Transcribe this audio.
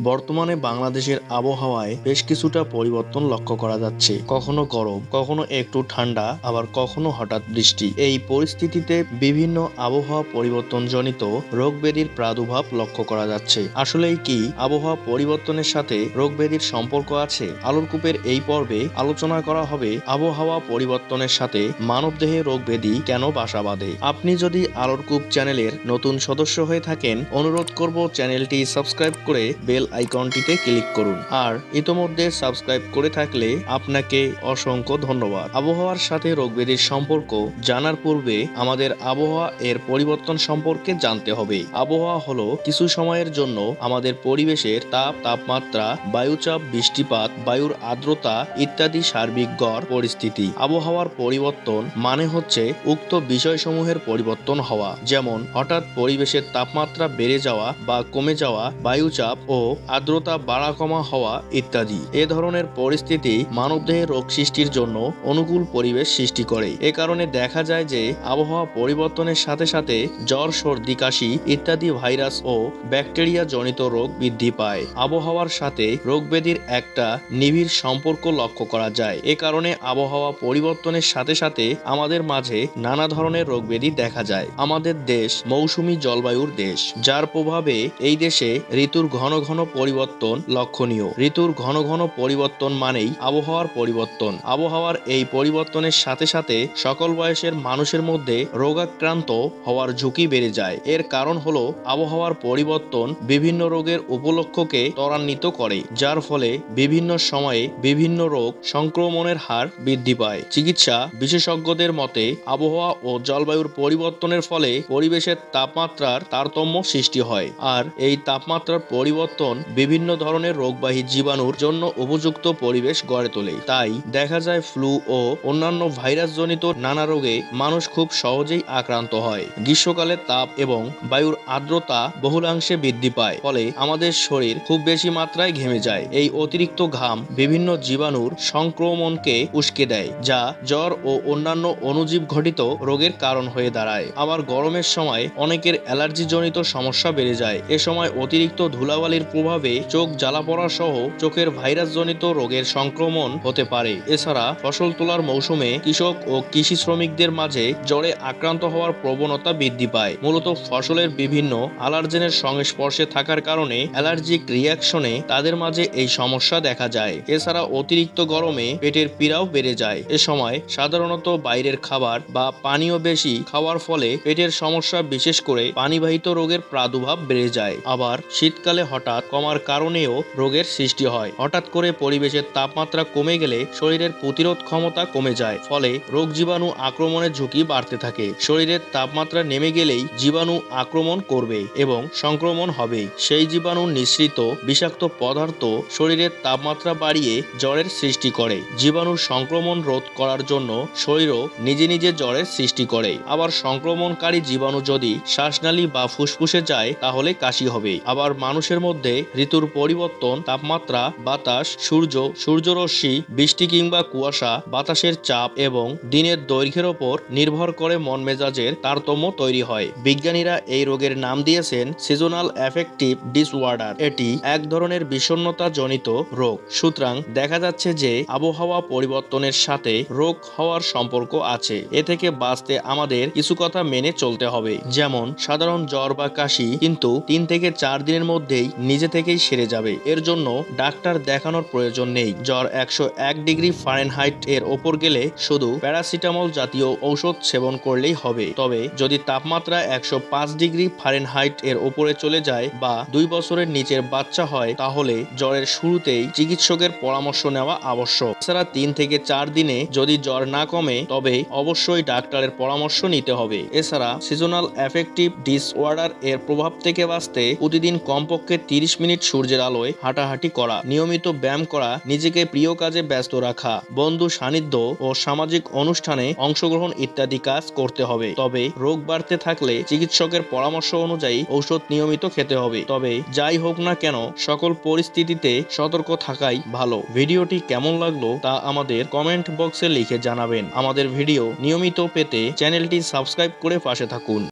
বর্তমানে বাংলাদেশের আবহাওয়ায় বেশ কিছুটা পরিবর্তন লক্ষ্য করা যাচ্ছে। কখনো গরম, কখনো একটু ঠান্ডা, আবার কখনো হঠাৎ বৃষ্টি। এই পরিস্থিতিতে বিভিন্ন আবহাওয়া পরিবর্তনজনিত রোগ ব্যাধির প্রাদুর্ভাব লক্ষ্য করা যাচ্ছে। আসলেই কি আবহাওয়া পরিবর্তনের সাথে রোগ ব্যাধির সম্পর্ক আছে? আলোরকূপের এই পর্বে আলোচনা করা হবে আবহাওয়া পরিবর্তনের সাথে মানবদেহে রোগ ব্যাধি কেন বাসা বাঁধে? আপনি যদি আলোরকূপ চ্যানেলের নতুন সদস্য হয়ে থাকেন, অনুরোধ করব চ্যানেলটি সাবস্ক্রাইব করে বেল আইকনটিতে ক্লিক করুন। আর ইতোমধ্যে সাবস্ক্রাইব করে থাকলে আপনাকে অসংখ্য ধন্যবাদ। আবহাওয়ার সাথে রোগব্যাধির সম্পর্ক জানার পূর্বে আমাদের আবহাওয়া এর পরিবর্তন সম্পর্কে জানতে হবে। আবহাওয়া হলো কিছু সময়ের জন্য আমাদের পরিবেশের তাপ, তাপমাত্রা, বায়ুচাপ, বৃষ্টিপাত, বায়ুর আর্দ্রতা ইত্যাদি সার্বিক গড় পরিস্থিতি। আবহাওয়ার পরিবর্তন মানে হচ্ছে উক্ত বিষয়সমূহের পরিবর্তন হওয়া। যেমন হঠাৎ পরিবেশের তাপমাত্রা বেড়ে যাওয়া বা কমে যাওয়া, বায়ুচাপ ও আর্দ্রতা বাড়া কমা হওয়া ইত্যাদি। এ ধরনের পরিস্থিতি মানবদেহে রোগ সৃষ্টির জন্য অনুকূল পরিবেশ সৃষ্টি করে। এ কারণে দেখা যায় যে আবহাওয়া পরিবর্তনের সাথে সাথে জ্বর, সর্দি, কাশি ইত্যাদি ভাইরাস ও ব্যাকটেরিয়া জনিত রোগ বৃদ্ধি পায়। আবহাওয়ার সাথে রোগ ব্যাধির একটা নিবিড় সম্পর্ক লক্ষ্য করা যায়। এ কারণে আবহাওয়া পরিবর্তনের সাথে সাথে আমাদের মাঝে নানা ধরনের রোগ ব্যাধি দেখা যায়। আমাদের দেশ মৌসুমী জলবায়ুর দেশ। যার প্রভাবে এই দেশে ঋতুর ঘন ঘন পরিবর্তন লক্ষণীয়। ঋতুর ঘন ঘন পরিবর্তন মানেই আবহাওয়ার পরিবর্তন। আবহাওয়ার এই পরিবর্তনের সাথে সাথে সকল বয়সের মানুষের মধ্যে রোগাক্রান্ত হওয়ার ঝুঁকি বেড়ে যায়। এর কারণ হলো আবহাওয়ার পরিবর্তন বিভিন্ন রোগের উপলক্ষকে ত্বরান্বিত করে, যার ফলে বিভিন্ন সময়ে বিভিন্ন রোগ সংক্রমণের হার বৃদ্ধি পায়। চিকিৎসা বিশেষজ্ঞদের মতে, আবহাওয়া ও জলবায়ুর পরিবর্তনের ফলে পরিবেশের তাপমাত্রার তারতম্য সৃষ্টি হয়, আর এই তাপমাত্রার পরিবর্তন বিভিন্ন ধরনের রোগবাহী জীবাণুর জন্য উপযুক্ত পরিবেশ গড়ে তোলে। তাই দেখা যায় ফ্লু ও অন্যান্য ভাইরাসজনিত নানা রোগে মানুষ খুব সহজেই আক্রান্ত হয়। গ্রীষ্মকালে তাপ এবং বায়ুর আর্দ্রতা বহুলাংশে বৃদ্ধি পায়, ফলে আমাদের শরীর খুব বেশি মাত্রায় ঘেমে যায়। এই অতিরিক্ত ঘাম বিভিন্ন জীবাণুর সংক্রমণকে উস্কে দেয়, যা জ্বর ও অন্যান্য অণুজীব ঘটিত রোগের কারণ হয়ে দাঁড়ায়। আবার গরমের সময় অনেকের অ্যালার্জিজনিত সমস্যা বেড়ে যায়। এ সময় অতিরিক্ত ধুলাবালির প্রভাবে চোখ জ্বালা পড়া সহ চোখের ভাইরাসজনিত রোগের সংক্রমণ হতে পারে। এছাড়া ফসল তোলার মৌসুমে কৃষক ও কৃষি শ্রমিকদের মাঝে জ্বরে আক্রান্ত হওয়ার প্রবণতা বৃদ্ধি পায়। মূলত ফসলের বিভিন্ন অ্যালার্জেনের সংস্পর্শে থাকার কারণে অ্যালার্জিক রিয়াকশনে তাদের মাঝে এই সমস্যা দেখা যায়। এছাড়া অতিরিক্ত গরমে পেটের পীড়াও বেড়ে যায়। এ সময় সাধারণত বাইরের খাবার বা পানীয় বেশি খাওয়ার ফলে পেটের সমস্যা বিশেষ করে পানিবাহিত রোগের প্রাদুর্ভাব বেড়ে যায়। আবার শীতকালে হঠাৎ কমার কারণেও রোগের সৃষ্টি হয়। হঠাৎ করে পরিবেশের তাপমাত্রা কমে গেলে শরীরের প্রতিরোধ ক্ষমতা কমে যায়, ফলে রোগ জীবাণু আক্রমণের ঝুঁকি বাড়তে থাকে। শরীরের তাপমাত্রা নেমে গেলেই জীবাণু আক্রমণ করবে এবং সংক্রমণ হবে। সেই জীবাণু নিঃসৃত বিষাক্ত পদার্থ শরীরের তাপমাত্রা বাড়িয়ে জ্বরের সৃষ্টি করে। জীবাণুর সংক্রমণ রোধ করার জন্য শরীরও নিজে নিজে জ্বরের সৃষ্টি করে। আবার সংক্রমণকারী জীবাণু যদি শ্বাসনালী বা ফুসফুসে যায়, তাহলে কাশি হবে। আবার মানুষের মধ্যে ঋতুর পরিবর্তন, তাপমাত্রা, বাতাস, সূর্য, সূর্যরশ্মি, বৃষ্টি কিংবা কুয়াশা, বাতাসের চাপ এবং দিনের দৈর্ঘ্যের ওপর নির্ভর করে মন মেজাজের তারতম্য তৈরি হয়। বিজ্ঞানীরা এই রোগের নাম দিয়েছেন সিজনাল অ্যাফেক্টিভ ডিসঅর্ডার এটি এক ধরনের বিষণ্ণতা জনিত রোগ। সুতরাং দেখা যাচ্ছে যে আবহাওয়া পরিবর্তনের সাথে রোগ হওয়ার সম্পর্ক আছে। এ থেকে বাঁচতে আমাদের কিছু কথা মেনে চলতে হবে। যেমন, সাধারণ জ্বর বা কাশি কিন্তু তিন থেকে চার দিনের মধ্যেই নিজে থেকেই সেরে যাবে। এর জন্য ডাক্তার দেখানোর প্রয়োজন নেই। জ্বর একশো এক ডিগ্রি ফারেনহাইট এর ওপর গেলে শুধু প্যারাসিটামল জাতীয় ঔষধ সেবন করলেই হবে। তবে যদি তাপমাত্রা একশো পাঁচ ডিগ্রি ফারেনহাইট এর ওপরে চলে যায় বা দুই বছরের নিচের বাচ্চা হয়, তাহলে জ্বরের শুরুতেই চিকিৎসকের পরামর্শ নেওয়া আবশ্যক। এছাড়া তিন থেকে চার দিনে যদি জ্বর না কমে, তবে অবশ্যই ডাক্তারের পরামর্শ নিতে হবে। এছাড়া সিজনাল অ্যাফেক্টিভ ডিসঅর্ডার এর প্রভাব থেকে বাঁচতে প্রতিদিন কমপক্ষে তিরিশ মিনিট সূর্যের আলোয় হাঁটাহাঁটি করা, নিয়মিত ব্যায়াম করা, নিজেকে প্রিয় কাজে ব্যস্ত রাখা, বন্ধু সান্নিধ্য ও সামাজিক অনুষ্ঠানে অংশগ্রহণ ইত্যাদি কাজ করতে হবে। তবে রোগ বাড়তে থাকলে চিকিৎসকের পরামর্শ অনুযায়ী ঔষধ নিয়মিত খেতে হবে। তবে যাই হোক না কেন, সকল পরিস্থিতিতে সতর্ক থাকাই ভালো। ভিডিওটি কেমন লাগল তা আমাদের কমেন্ট বক্সে লিখে জানাবেন। আমাদের ভিডিও নিয়মিত পেতে চ্যানেলটি সাবস্ক্রাইব করে পাশে থাকুন।